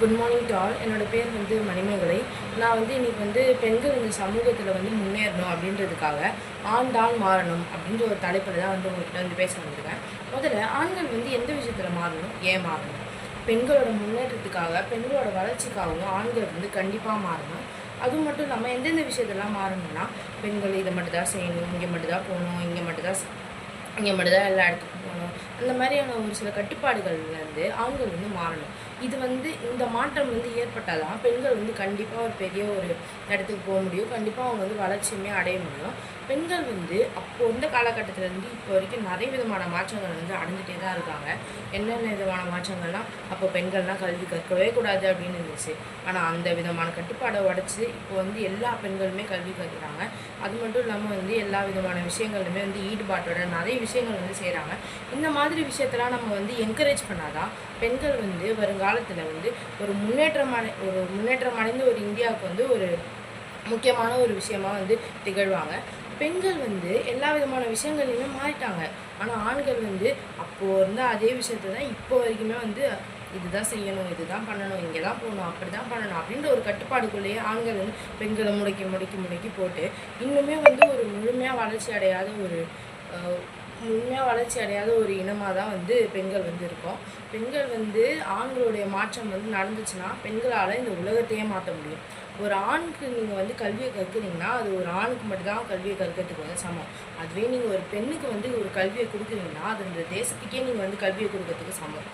Good morning to all என்னோட பேர் வந்து மணிமேகலை. நான் வந்து இன்றைக்கி வந்து பெண்கள் இந்த சமூகத்தில் வந்து முன்னேறணும் அப்படின்றதுக்காக ஆண்டாள் மாறணும் அப்படின்ற ஒரு தலைப்பில் தான் வந்து உங்கள்கிட்ட வந்து பேச வந்திருக்கேன். முதல்ல ஆண்கள் வந்து எந்த விஷயத்தில் மாறணும் ஏன் மாறணும்? பெண்களோட முன்னேற்றத்துக்காக பெண்களோட வளர்ச்சிக்காகவும் ஆண்கள் வந்து கண்டிப்பாக மாறணும். அது மட்டும் இல்லாமல் எந்தெந்த விஷயத்தெல்லாம் மாறணும்னா பெண்கள் இதை மட்டும் தான் செய்யணும் இங்கே மட்டும் தான் போகணும் இங்கே மட்டும் தான் இங்கே மட்டும் தான் எல்லா இடத்துக்கும் போகணும். அந்த மாதிரியான ஒரு சில கட்டுப்பாடுகள்லேருந்து ஆண்கள் வந்து மாறணும். இது வந்து இந்த மாற்றம் வந்து ஏற்பட்டால் தான் பெண்கள் வந்து கண்டிப்பாக ஒரு பெரிய ஒரு இடத்துக்கு போக முடியும். கண்டிப்பாக அவங்க வந்து வளர்ச்சியுமே அடைய முடியும். பெண்கள் வந்து அப்போ இந்த காலகட்டத்திலேருந்து இப்போ வரைக்கும் நிறைய விதமான மாற்றங்கள் வந்து அடைஞ்சிட்டே தான் இருக்காங்க. என்னென்ன விதமான மாற்றங்கள்லாம் அப்போ பெண்கள்லாம் கல்வி கற்கவே கூடாது அப்படின்னு இருந்துச்சு. ஆனால் அந்த விதமான கட்டுப்பாடை உடச்சி இப்போ வந்து எல்லா பெண்களுமே கல்வி கற்கிறாங்க. அது மட்டும் இல்லாமல் வந்து எல்லா விதமான விஷயங்களுமே வந்து ஈடுபாட்டோட நிறைய விஷயங்கள் வந்து செய்கிறாங்க இந்த மாதிரி விஷயத்தெல்லாம் நம்ம வந்து என்கரேஜ் பண்ணாதான் பெண்கள் வந்து வருங்கால காலத்தில் வந்து ஒரு முன்னேற்றமான ஒரு முன்னேற்றம் அடைந்த ஒரு இந்தியாவுக்கு வந்து ஒரு முக்கியமான ஒரு விஷயமா வந்து திகழ்வாங்க. பெண்கள் வந்து எல்லா விதமான விஷயங்கள்லையுமே மாறிட்டாங்க. ஆனால் ஆண்கள் வந்து அப்போது இருந்த அதே விஷயத்தை தான் இப்போ வரைக்குமே வந்து இதுதான் செய்யணும் இதுதான் பண்ணணும் இங்கே தான் போகணும் அப்படி தான் பண்ணணும் அப்படின்ற ஒரு கட்டுப்பாடுக்குள்ளேயே ஆண்கள் வந்து பெண்களை முடக்கி முடக்கி முடக்கி போட்டு இன்னுமே வந்து ஒரு முழுமையாக வளர்ச்சி அடையாத ஒரு முழுமையாக வளர்ச்சி அடையாத ஒரு இனமாக தான் வந்து பெண்கள் வந்து இருக்கோம். பெண்கள் வந்து ஆண்களுடைய மாற்றம் வந்து நடந்துச்சுன்னா பெண்களால் இந்த உலகத்தையே மாற்ற முடியும். ஒரு ஆணுக்கு நீங்கள் வந்து கல்வியை கற்கிறீங்கன்னா அது ஒரு ஆணுக்கு மட்டும்தான் கல்வியை கற்கிறதுக்கு வந்து சமம். அதுவே நீங்கள் ஒரு பெண்ணுக்கு வந்து ஒரு கல்வியை கொடுக்குறீங்கன்னா அது இந்த தேசத்துக்கே நீங்கள் வந்து கல்வியை கொடுக்கறதுக்கு சமம்.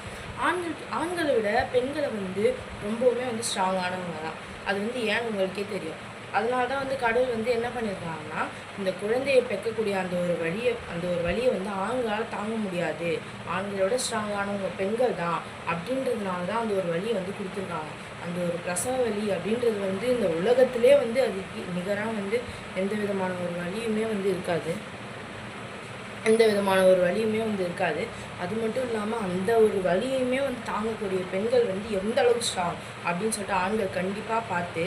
ஆண்கள் ஆண்களை விட பெண்களை வந்து ரொம்பவுமே வந்து ஸ்ட்ராங்கானவங்க தான். அது வந்து ஏன்னு உங்களுக்கே தெரியும்? அதனால தான் வந்து கடவுள் வந்து என்ன பண்ணியிருக்காங்கன்னா இந்த குழந்தையை பெக்கக்கூடிய அந்த ஒரு வழியை அந்த ஒரு வழியை வந்து ஆண்களால் தாங்க முடியாது. ஆண்களோட ஸ்ட்ராங்கானவங்க பெண்கள் தான் அப்படின்றதுனால தான் அந்த ஒரு வழியை வந்து கொடுத்துருக்காங்க. அந்த ஒரு பிரசவ வலி அப்படின்றது வந்து இந்த உலகத்திலே வந்து அதுக்கு நிகராக வந்து எந்த விதமான ஒரு வழியுமே வந்து இருக்காது. எந்த விதமான ஒரு வலியுமே வந்து இருக்காது. அது மட்டும் இல்லாமல் அந்த ஒரு வலியுமே வந்து தாங்கக்கூடிய பெண்கள் வந்து எந்த அளவுக்கு ஸ்ட்ராங் அப்படின்னு சொல்லிட்டு ஆண்கள் கண்டிப்பாக பார்த்து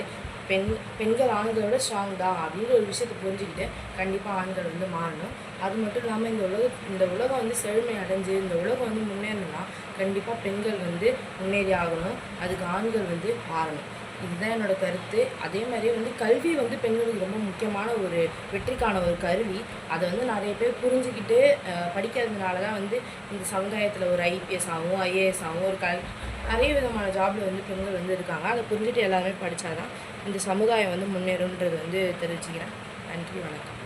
பெண் பெண்கள் ஆண்களோட ஸ்ட்ராங் தான் அப்படின்ற ஒரு விஷயத்தை புரிஞ்சுக்கிட்டு கண்டிப்பாக ஆண்கள் வந்து மாறணும். அது மட்டும் இல்லாமல் இந்த உலக இந்த உலகம் வந்து செழுமை அடைஞ்சு இந்த உலகம் வந்து முன்னேறணும்னா கண்டிப்பாக பெண்கள் வந்து முன்னேறி ஆகணும். அதுக்கு ஆண்கள் வந்து மாறணும். இதுதான் என்னோடய கருத்து. அதே மாதிரி வந்து கல்வி வந்து பெண்களுக்கு ரொம்ப முக்கியமான ஒரு வெற்றிக்கான ஒரு கருவி. அதை வந்து நிறைய பேர் புரிஞ்சுக்கிட்டு படிக்கிறதுனால தான் வந்து இந்த சமுதாயத்தில் ஒரு ஐபிஎஸ் ஆகும் ஐஏஎஸ் ஆகும் ஒரு கல் நிறைய விதமான ஜாப்ல வந்து பெண்கள் வந்து இருக்காங்க. அதை புரிஞ்சுட்டு எல்லாருமே படித்தாதான் இந்த சமுதாயம் வந்து முன்னேறும்ன்றது வந்து தெரிவிச்சுக்கிறேன் நன்றி வணக்கம்.